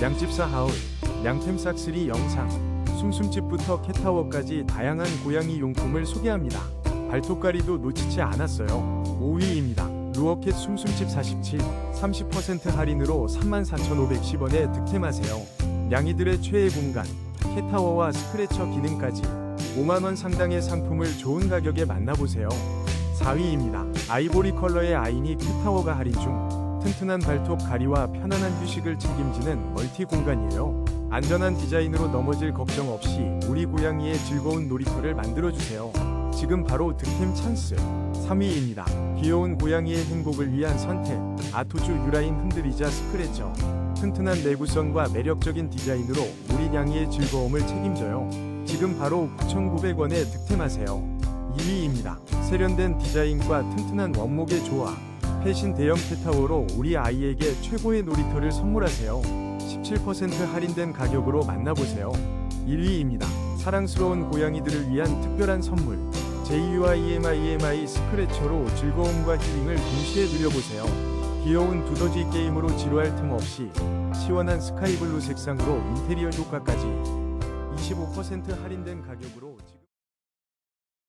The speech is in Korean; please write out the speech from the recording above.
양집사 하울, 양템 싹쓸이 영상, 숭숭집부터 캣타워까지 다양한 고양이 용품을 소개합니다. 발톱가리도 놓치지 않았어요. 5위입니다. 루어캣 숭숭집 47, 30% 할인으로 34,510원에 득템하세요. 양이들의 최애 공간, 캣타워와 스크래처 기능까지 5만원 상당의 상품을 좋은 가격에 만나보세요. 4위입니다. 아이보리 컬러의 아이니 캣타워가 할인 중 튼튼한 발톱 가리와 편안한 휴식을 책임지는 멀티 공간이에요. 안전한 디자인으로 넘어질 걱정 없이 우리 고양이의 즐거운 놀이터를 만들어주세요. 지금 바로 득템 찬스. 3위입니다. 귀여운 고양이의 행복을 위한 선택. 아토주 유라인 흔들리자 스크래처. 튼튼한 내구성과 매력적인 디자인으로 우리 냥이의 즐거움을 책임져요. 지금 바로 9,900원에 득템하세요. 2위입니다. 세련된 디자인과 튼튼한 원목의 조화. 패신 대형 캣타워로 우리 아이에게 최고의 놀이터를 선물하세요. 17% 할인된 가격으로 만나보세요. 1위입니다. 사랑스러운 고양이들을 위한 특별한 선물. JUIMIMI 스크래처로 즐거움과 힐링을 동시에 누려보세요. 귀여운 두더지 게임으로 지루할 틈 없이 시원한 스카이블루 색상으로 인테리어 효과까지 25% 할인된 가격으로